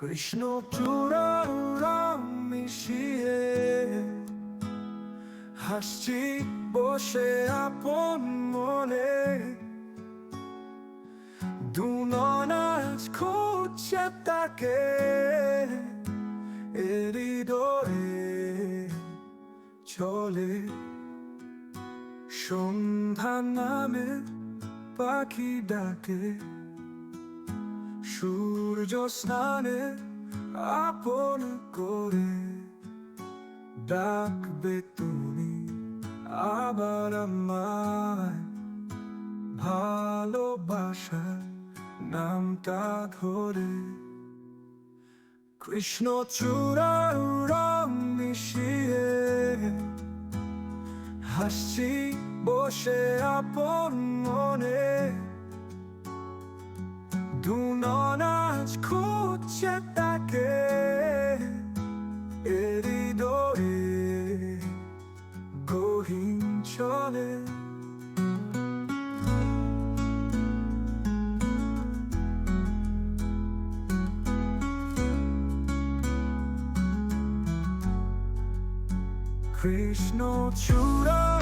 কৃষ্ণ চূড়ার রং মিশিয়ে হাসছি, বসে আপন মনে। দু ননাজ খুঁজছে তাকে এ হৃদয়ে চলে। সন্ধ্যা নামে পাখি ডাকে। সূর্য স্নানে আপন করে ডাকবে তুমি আবার আমায়। ভালোবাসা নামটা ধরে কৃষ্ণ চূড়ার রং মিশিয়ে হাসছি বসে আপন মনে। Tunonać kucie takie Eri doi Gohinczone Krishna Chura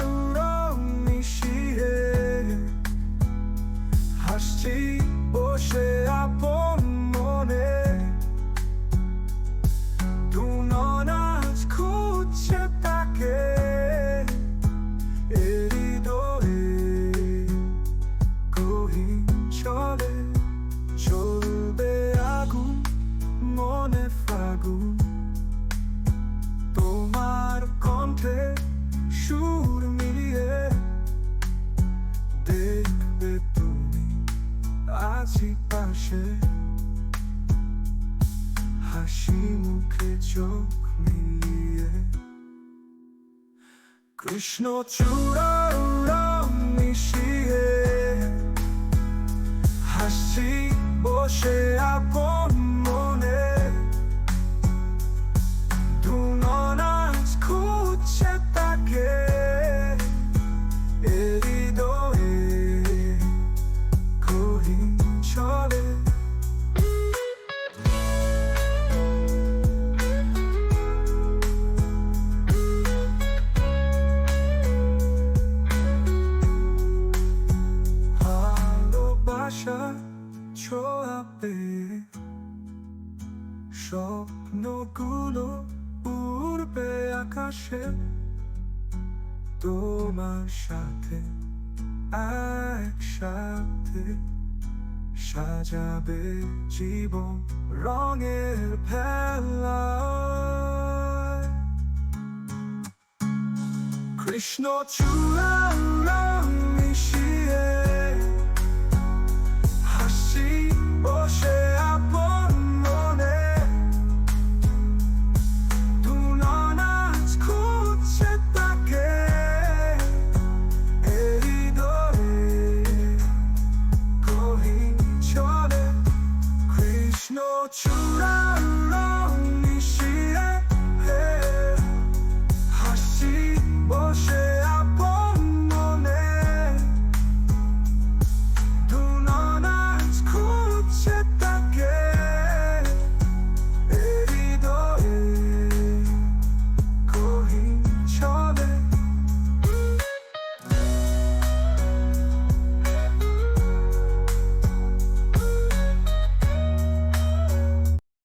হাসি মুখে চোখ মিলিয়ে কৃষ্ণ চূড়ার স্বপ্নগুলো উড়বে আকাশে। তোমার সাথে একসাথে সাজাবে জীবন রঙের ভেলা। কৃষ্ণ চূড়ার